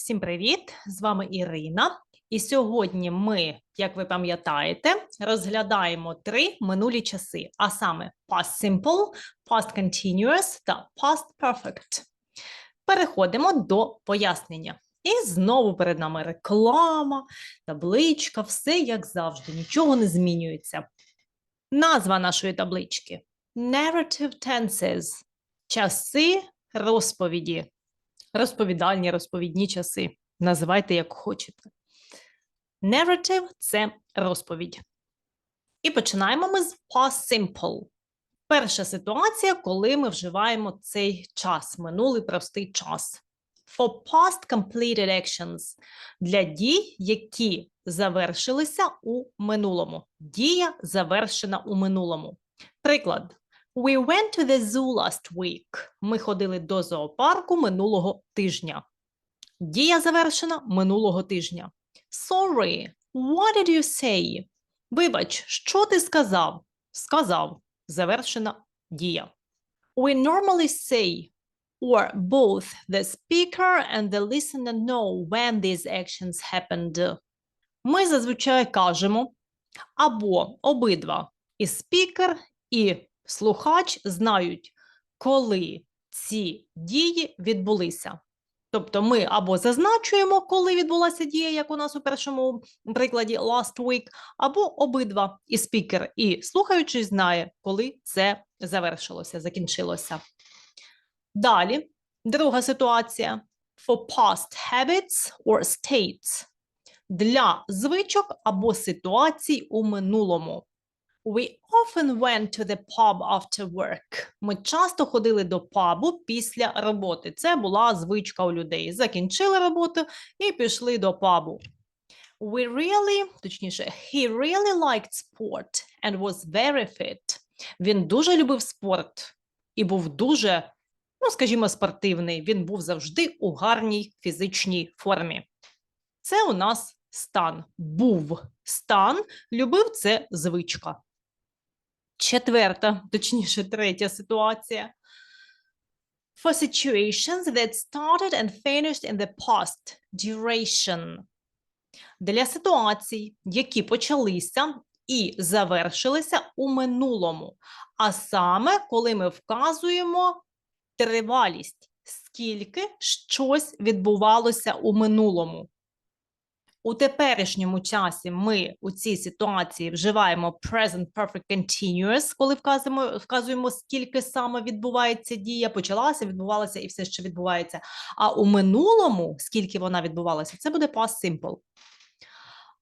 Всім привіт! З вами Ірина. І сьогодні ми, як ви пам'ятаєте, розглядаємо три минулі часи, а саме past simple, past continuous та past perfect. Переходимо до пояснення. І знову перед нами реклама, табличка, все як завжди, нічого не змінюється. Назва нашої таблички Narrative tenses часи розповіді розповідальні, розповідні часи. Називайте як хочете. Narrative – це розповідь. І починаємо ми з past simple. Перша ситуація, коли ми вживаємо цей час, минулий простий час. For past completed actions для дій, які завершилися у минулому. Дія завершена у минулому. Приклад. We went to the zoo last week. Ми ходили до зоопарку минулого тижня. Дія завершена минулого тижня. Sorry, what did you say? Вибач, що ти сказав? Сказав. Завершена дія. We normally say or both the speaker and the listener know when these actions happened. Ми зазвичай кажемо або обидва і спікер, і слухач знають, коли ці дії відбулися. Тобто ми або зазначуємо, коли відбулася дія, як у нас у першому прикладі last week, або обидва і спікер, і слухаючий знає, коли це завершилося, закінчилося. Далі, друга ситуація for past habits or states для звичок або ситуацій у минулому. We often went to the pub after work. Ми часто ходили до пабу після роботи. Це була звичка у людей. Закінчили роботу і пішли до пабу. We really, точніше, he really liked sport and was very fit. Він дуже любив спорт і був дуже, ну, скажімо, спортивний. Він був завжди у гарній фізичній формі. Це у нас стан. Був стан, любив це звичка. Четверта, точніше, третя ситуація. For situations that started and finished in the past duration. Для ситуацій, які почалися і завершилися у минулому. А саме, коли ми вказуємо тривалість, скільки щось відбувалося у минулому. У теперішньому часі ми у цій ситуації вживаємо present perfect continuous, коли вказуємо, вказуємо, скільки саме відбувається дія, почалася, відбувалася і все що відбувається. А у минулому, скільки вона відбувалася, це буде past simple.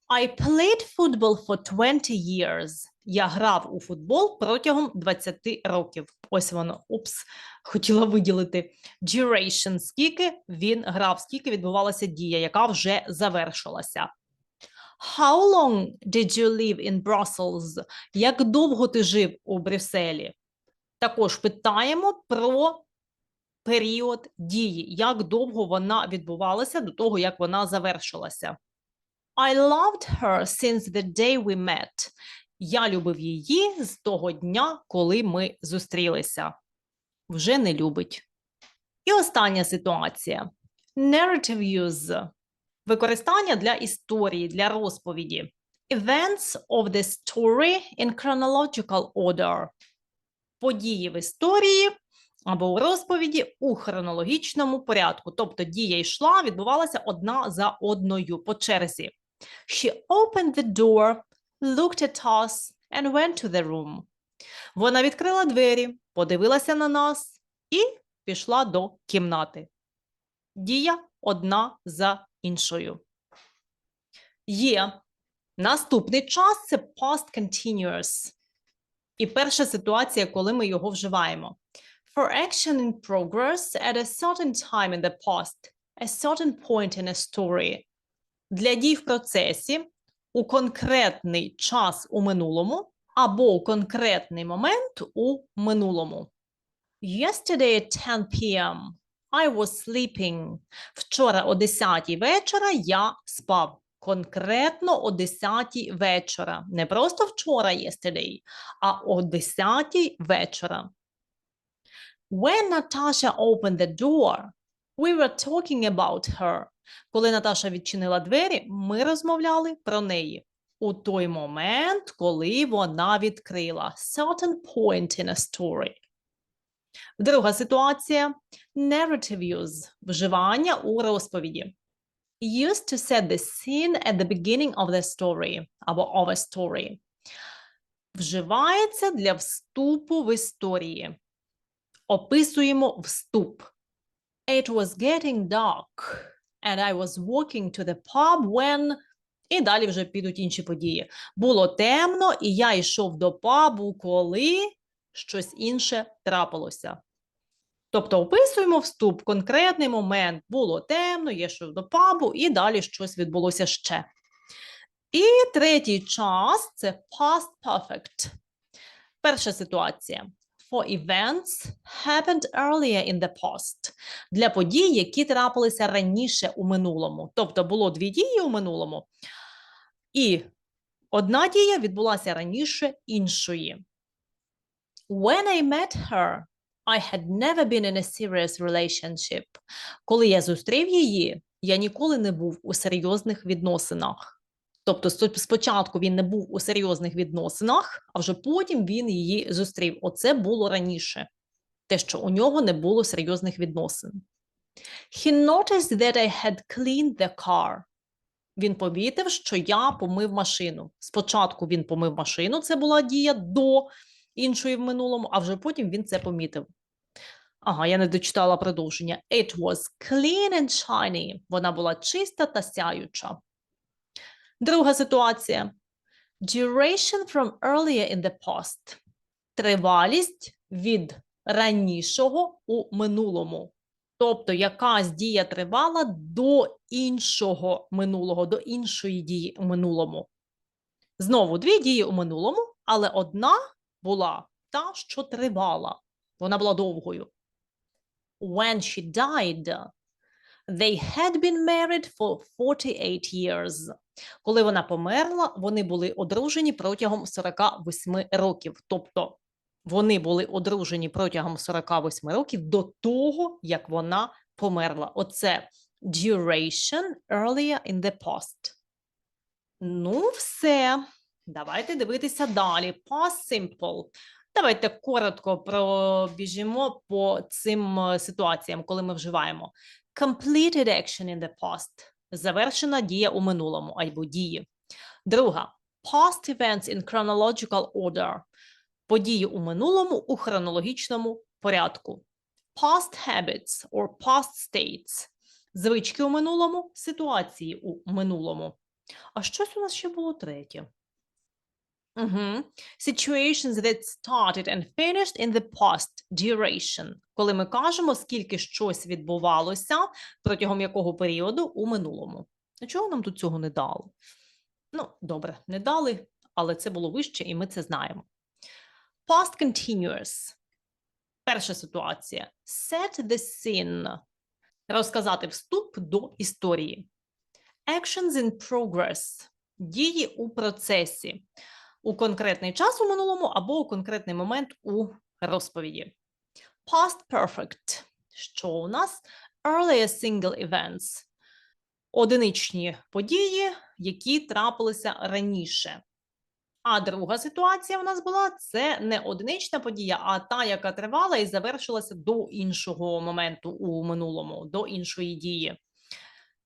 I played football for 20 years. Я грав у футбол протягом 20 років. Ось воно. Упс, хотіла виділити. Duration, скільки він грав, скільки відбувалася дія, яка вже завершилася. How long did you live in Brussels? Як довго ти жив у Брюсселі? Також питаємо про період дії, як довго вона відбувалася до того, як вона завершилася. I loved her since the day we met. Я любив її з того дня, коли ми зустрілися. Вже не любить. І остання ситуація: narrative use. Використання для історії, для розповіді. Events of the story in chronological order. Події в історії або у розповіді у хронологічному порядку. Тобто дія йшла, відбувалася одна за одною по черзі. She opened the door, looked at us and went to the room. Вона відкрила двері, подивилася на нас і пішла до кімнати. Дія одна за іншою. Є наступний час це past continuous. І перша ситуація, коли ми його вживаємо. For action in progress at a certain time in the past, a certain point in a story. Для дій в процесі у конкретний час у минулому або у конкретний момент у минулому. Yesterday at 10 p.m. I was sleeping. Вчора о 10 вечора я спав. Конкретно о 10 вечора. Не просто вчора yesterday, а о 10 вечора. When Natasha opened the door, We were talking about her. Коли Наташа відчинила двері, ми розмовляли про неї. У той момент, коли вона відкрила. Certain point in a story. Друга ситуація narrative use – вживання у розповіді. Used to set the scene at the beginning of the story або of a story. Вживається для вступу в історії. Описуємо вступ. It was getting dark, and I was walking to the pub when... І далі вже підуть інші події. Було темно, і я йшов до пабу, коли щось інше трапилося. Тобто описуємо вступ, конкретний момент. Було темно, я йшов до пабу, і далі щось відбулося ще. І третій час це past perfect. Перша ситуація. For events happened earlier in the past. Для подій, які трапилися раніше у минулому. Тобто було дві дії у минулому, і одна дія відбулася раніше іншої. When I met her, I had never been in a serious relationship. Коли я зустрів її, я ніколи не був у серйозних відносинах. Тобто спочатку він не був у серйозних відносинах, а вже потім він її зустрів. Оце було раніше. Те, що у нього не було серйозних відносин. He noticed that I had cleaned the car. Він помітив, що я помив машину. Спочатку він помив машину, це була дія до іншої в минулому, а вже потім він це помітив. Ага, я не дочитала продовження. It was clean and shiny. Вона була чиста та сяюча. Друга ситуація. Duration from earlier in the past. Тривалість від ранішого у минулому. Тобто якась дія тривала до іншого минулого, до іншої дії у минулому. Знову дві дії у минулому, але одна була та, що тривала. Вона була довгою. When she died, they had been married for 48 years. Коли вона померла, вони були одружені протягом 48 років. Тобто вони були одружені протягом 48 років до того, як вона померла. Оце duration earlier in the past. Ну, все. Давайте дивитися далі. Past simple. Давайте коротко пробіжимо по цим е, ситуаціям, коли ми вживаємо. Completed action in the past. Завершена дія у минулому або дії. Друга. Past events in chronological order. Події у минулому у хронологічному порядку. Past habits or past states. Звички у минулому, ситуації у минулому. А щось у нас ще було третє. Угу. Situations that started and finished in the past duration. Коли ми кажемо, скільки щось відбувалося, протягом якого періоду у минулому. А чого нам тут цього не дали? Ну, добре, не дали, але це було вище, і ми це знаємо. Past continuous. Перша ситуація. Set the scene. Розказати вступ до історії. Actions in progress. Дії у процесі. У конкретний час у минулому або у конкретний момент у розповіді. Past perfect. Що у нас? Earlier single events. Одиничні події, які трапилися раніше. А друга ситуація в нас була це не одинична подія, а та, яка тривала і завершилася до іншого моменту у минулому, до іншої дії.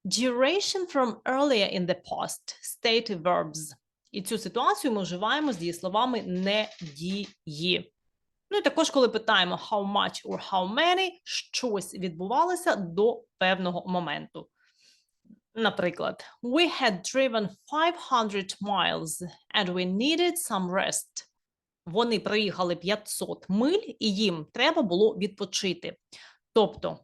Duration from earlier in the past, state verbs. І цю ситуацію ми вживаємо з дієсловами не дії. Ну і також, коли питаємо how much or how many, щось відбувалося до певного моменту. Наприклад, we had driven 500 miles and we needed some rest. Вони проїхали 500 миль, і їм треба було відпочити. Тобто,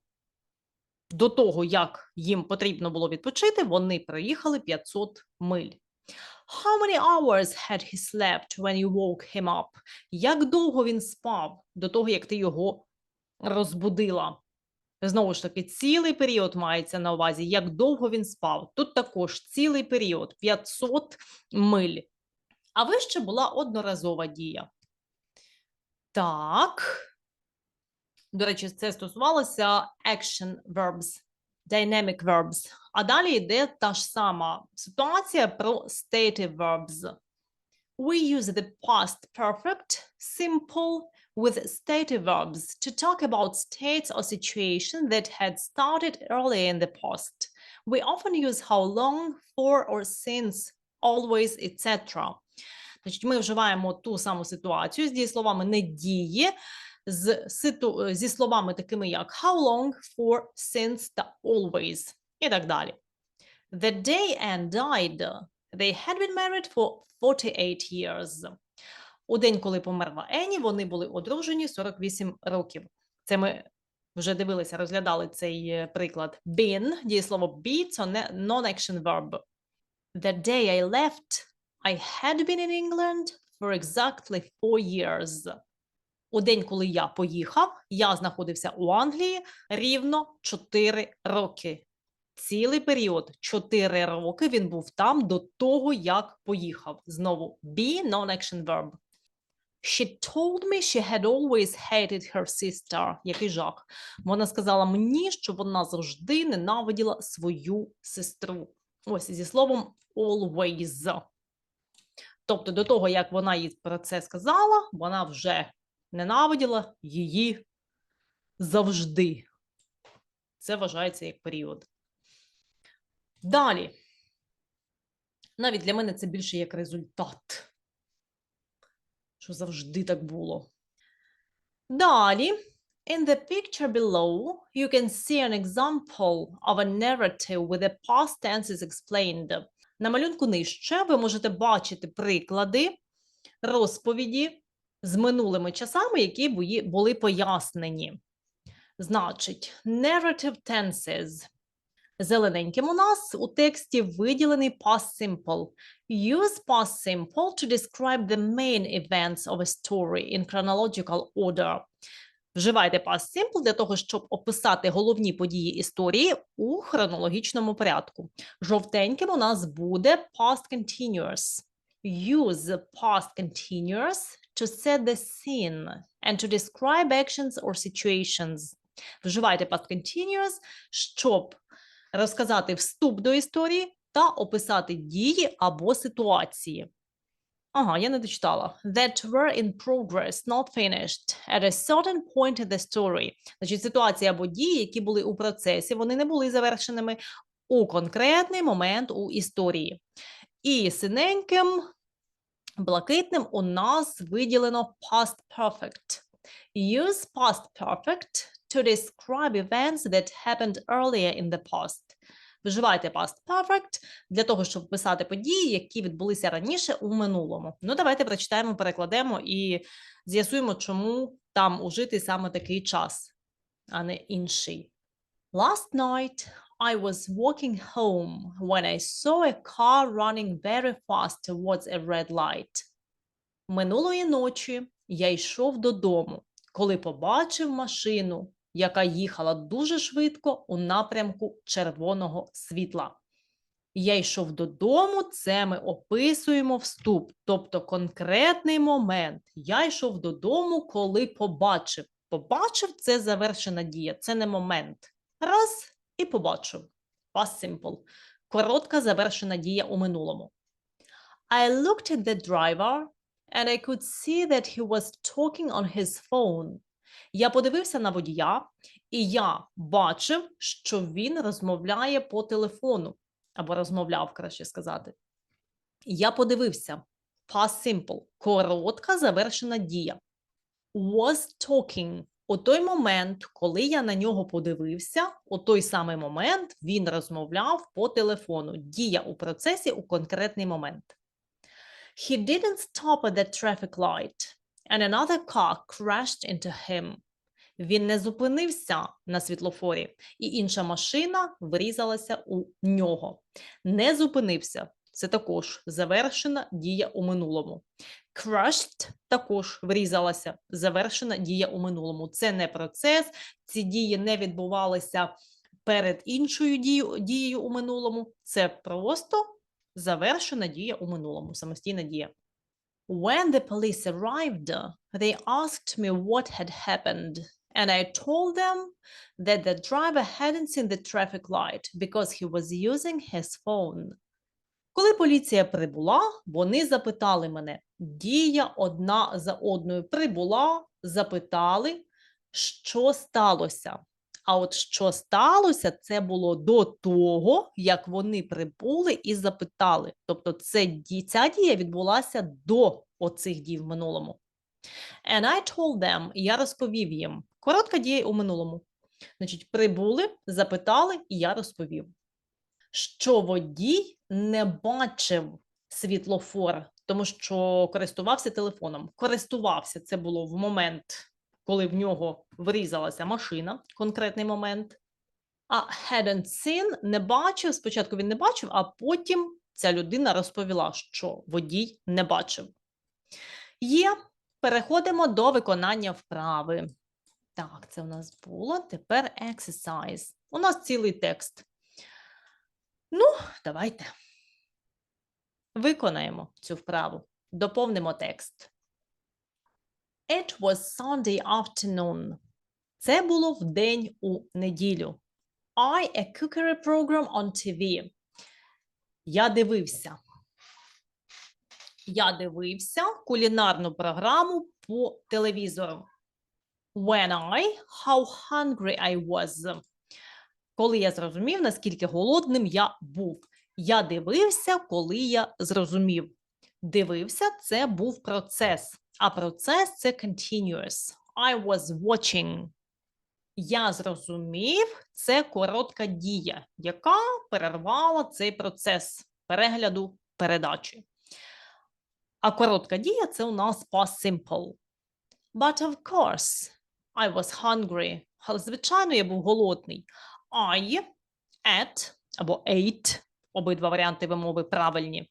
до того, як їм потрібно було відпочити, вони проїхали 500 миль. How many hours had he slept when you woke him up? Як довго він спав до того, як ти його розбудила? Знову ж таки, цілий період мається на увазі, як довго він спав. Тут також цілий період 500 миль. А вище була одноразова дія. Так. До речі, це стосувалося action verbs, dynamic verbs. А далі йде та ж сама ситуація про stative verbs. We use the past perfect simple with stative verbs to talk about states or situations that had started earlier in the past. We often use how long, for or since, always, etc. Значить, ми вживаємо ту саму ситуацію з дієсловами не дії, з ситу... зі словами такими як how long, for, since та always і так далі. The day Anne died, they had been married for 48 years. У день, коли померла Ені, вони були одружені 48 років. Це ми вже дивилися, розглядали цей е, приклад. Been, дієслово be, це non-action verb. The day I left, I had been in England for exactly four years. У день, коли я поїхав, я знаходився у Англії рівно 4 роки. Цілий період 4 роки він був там до того, як поїхав. Знову be non-action verb. She told me she had always hated her sister. Який жах. Вона сказала мені, що вона завжди ненавиділа свою сестру. Ось зі словом always. Тобто, до того, як вона їй про це сказала, вона вже ненавиділа її завжди. Це вважається як період. Далі. Навіть для мене це більше як результат. Що завжди так було. Далі. In the picture below, you can see an example of a narrative with the past tenses explained. На малюнку нижче ви можете бачити приклади розповіді з минулими часами, які були пояснені. Значить, narrative tenses. Зелененьким у нас у тексті виділений past simple. Use past simple to describe the main events of a story in chronological order. Вживайте past simple для того, щоб описати головні події історії у хронологічному порядку. Жовтеньким у нас буде past continuous. Use past continuous to set the scene and to describe actions or situations. Вживайте past continuous, щоб розказати вступ до історії та описати дії або ситуації. Ага, я не дочитала. That were in progress, not finished, at a certain point in the story. Значить, ситуації або дії, які були у процесі, вони не були завершеними у конкретний момент у історії. І синеньким, блакитним у нас виділено past perfect. Use past perfect to describe events that happened earlier in the past. Вживайте past perfect для того, щоб писати події, які відбулися раніше у минулому. Ну, давайте прочитаємо, перекладемо і з'ясуємо, чому там ужитий саме такий час, а не інший. Last night I was walking home when I saw a car running very fast towards a red light. Минулої ночі я йшов додому, коли побачив машину, яка їхала дуже швидко у напрямку червоного світла. Я йшов додому, це ми описуємо вступ, тобто конкретний момент. Я йшов додому, коли побачив. Побачив це завершена дія, це не момент. Раз і побачив. Past simple. Коротка завершена дія у минулому. I looked at the driver and I could see that he was talking on his phone. Я подивився на водія, і я бачив, що він розмовляє по телефону, або розмовляв, краще сказати. Я подивився. Past simple. Коротка завершена дія. Was talking. У той момент, коли я на нього подивився, у той самий момент він розмовляв по телефону. Дія у процесі у конкретний момент. He didn't stop at the traffic light, and another car crashed into him. Він не зупинився на світлофорі, і інша машина врізалася у нього. Не зупинився. Це також завершена дія у минулому. Crushed також врізалася. Завершена дія у минулому. Це не процес. Ці дії не відбувалися перед іншою дією, дією у минулому. Це просто завершена дія у минулому, самостійна дія. When the police arrived, they asked me what had happened, And I told them that the driver hadn't seen the traffic light because he was using his phone. Коли поліція прибула, вони запитали мене. Дія одна за одною прибула, запитали, що сталося. А от що сталося, це було до того, як вони прибули і запитали. Тобто, це ця дія відбулася до оцих дій в минулому. And I told them, я розповів їм. Коротка дія у минулому. Значить, прибули, запитали, і я розповів, що водій не бачив світлофор, тому що користувався телефоном. Користувався це було в момент, коли в нього врізалася машина, конкретний момент. А hadn't seen не бачив. Спочатку він не бачив, а потім ця людина розповіла, що водій не бачив. Є. Переходимо до виконання вправи. Так, це у нас було. Тепер exercise. У нас цілий текст. Ну, давайте. Виконаємо цю вправу. Доповнимо текст. It was Sunday afternoon. Це було в день у неділю. I a cookery program on TV. Я дивився. Я дивився кулінарну програму по телевізору. When I, how hungry I was. Коли я зрозумів, наскільки голодним я був. Я дивився, коли я зрозумів. Дивився це був процес, а процес це continuous. I was watching. Я зрозумів, це коротка дія, яка перервала цей процес перегляду передачі. А коротка дія це у нас past simple. But of course, I was hungry. Але, звичайно, я був голодний. I ate або ate, обидва варіанти вимови правильні.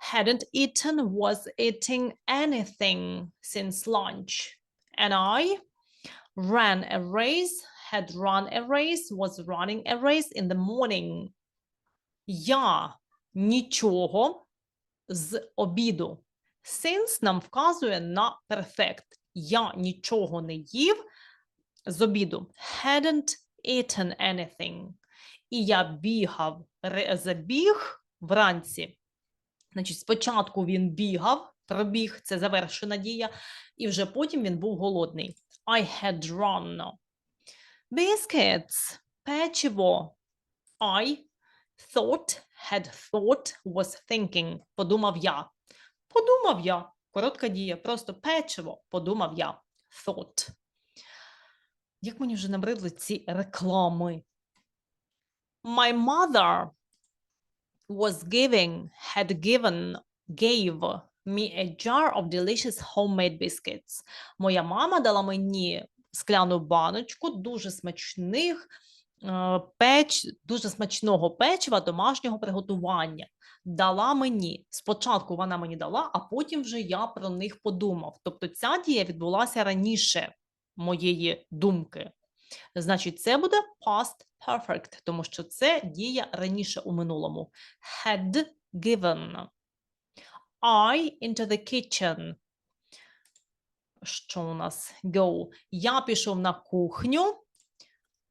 Hadn't eaten, was eating anything since lunch. And I ran a race, had run a race, was running a race in the morning. Я нічого з обіду. Since нам вказує на перфект. Я нічого не їв з обіду. Hadn't eaten anything. І я бігав, забіг вранці. Значить, спочатку він бігав, пробіг, це завершена дія, і вже потім він був голодний. I had run. Biscuits, печиво. I thought, had thought, was thinking. Подумав я. Подумав я. Коротка дія. Просто печиво. Подумав я. Thought. Як мені вже набридли ці реклами. My mother was giving, had given, gave me a jar of delicious homemade biscuits. Моя мама дала мені скляну баночку дуже смачних е, печ, дуже смачного печива домашнього приготування. Дала мені. Спочатку вона мені дала, а потім вже я про них подумав. Тобто ця дія відбулася раніше моєї думки. Значить, це буде past perfect, тому що це дія раніше у минулому. Had given. I into the kitchen. Що у нас? Go. Я пішов на кухню.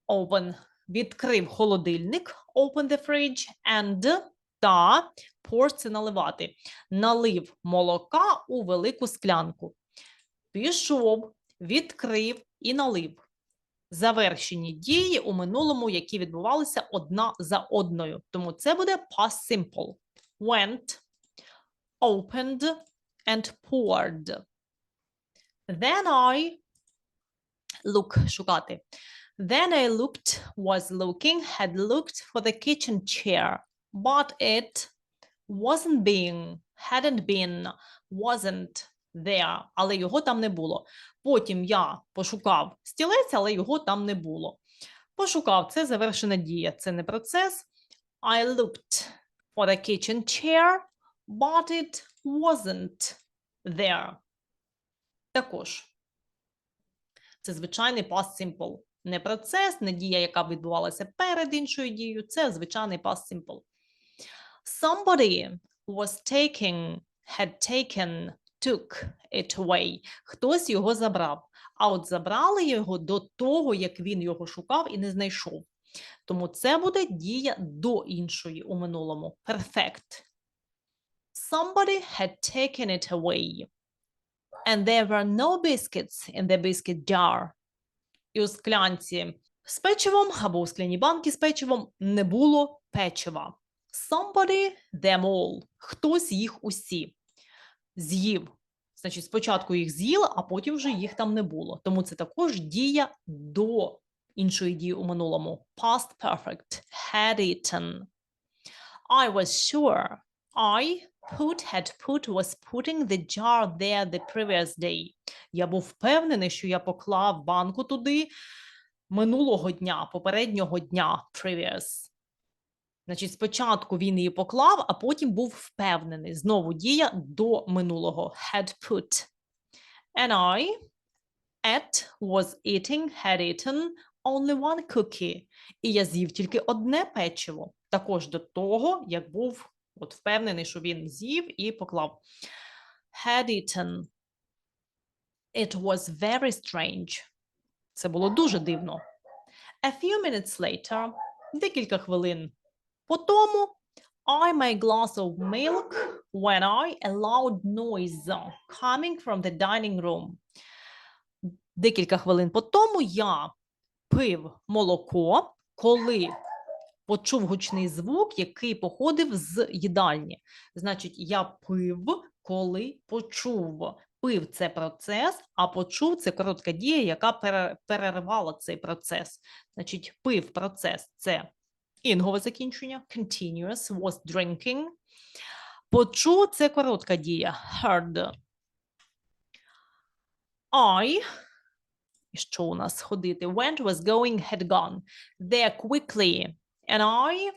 Open. Відкрив холодильник. Open the fridge. And та це наливати. Налив молока у велику склянку. Пішов, відкрив і налив. Завершені дії у минулому, які відбувалися одна за одною. Тому це буде past simple. Went, opened and poured. Then I look шукати. Then I looked, was looking, had looked for the kitchen chair, but it wasn't being, hadn't been, wasn't There, але його там не було. Потім я пошукав стілець, але його там не було. Пошукав це завершена дія, це не процес. I looked for the kitchen chair, but it wasn't there. Також це звичайний past simple. Не процес, не дія, яка відбувалася перед іншою дією. Це звичайний past simple. Somebody was taking, had taken took it away. Хтось його забрав. А от забрали його до того, як він його шукав і не знайшов. Тому це буде дія до іншої у минулому. Perfect. Somebody had taken it away. And there were no biscuits in the biscuit jar. І у склянці з печивом або у скляній банки з печивом не було печива. Somebody them all. Хтось їх усі з'їв. Значить, спочатку їх з'їли, а потім вже їх там не було. Тому це також дія до іншої дії у минулому. Past perfect. Had eaten. I was sure. I put had put was putting the jar there the previous day. Я був впевнений, що я поклав банку туди минулого дня, попереднього дня. Previous. Значить, спочатку він її поклав, а потім був впевнений. Знову дія до минулого. Had put. And I at was eating, had eaten only one cookie. І я з'їв тільки одне печиво. Також до того, як був от впевнений, що він з'їв і поклав. Had eaten. It was very strange. Це було дуже дивно. A few minutes later, декілька хвилин по тому, I made glass of milk when I a loud noise coming from the dining room. Декілька хвилин по тому я пив молоко, коли почув гучний звук, який походив з їдальні. Значить, я пив, коли почув. Пив це процес, а почув це коротка дія, яка перервала цей процес. Значить, пив процес це інгове закінчення, continuous, was drinking. Почув це коротка дія, heard. I, і що у нас ходити? Went, was going, had gone. There quickly. And I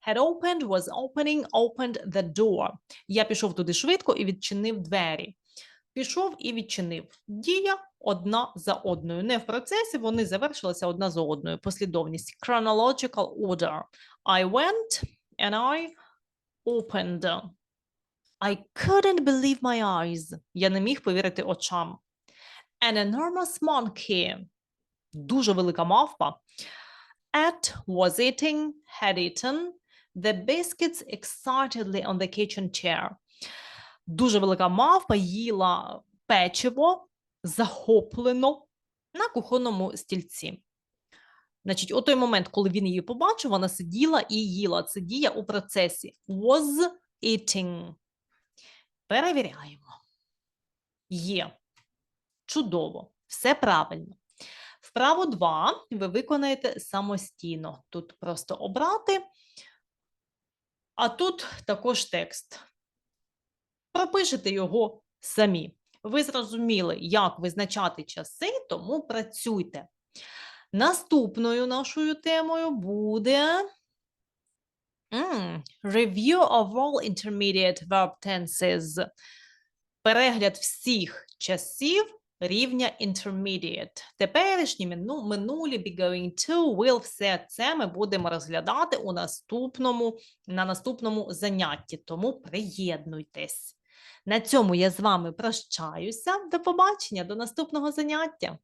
had opened, was opening, opened the door. Я пішов туди швидко і відчинив двері. Пішов і відчинив. Дія одна за одною. Не в процесі, вони завершилися одна за одною. Послідовність. Chronological order. I went and I opened. I couldn't believe my eyes. Я не міг повірити очам. An enormous monkey. Дуже велика мавпа. At was eating, had eaten the biscuits excitedly on the kitchen chair. Дуже велика мавпа їла печиво захоплено на кухонному стільці. Значить, у той момент, коли він її побачив, вона сиділа і їла. Це дія у процесі. Was eating. Перевіряємо. Є. Чудово. Все правильно. Вправо 2 ви виконаєте самостійно. Тут просто обрати, а тут також текст. Пропишете його самі. Ви зрозуміли, як визначати часи, тому працюйте. Наступною нашою темою буде м, Review of all intermediate verb tenses. Перегляд всіх часів рівня intermediate. Теперішні мину- минулі, be going to, will, все це ми будемо розглядати у наступному, на наступному занятті, тому приєднуйтесь. На цьому я з вами прощаюся. До побачення, до наступного заняття.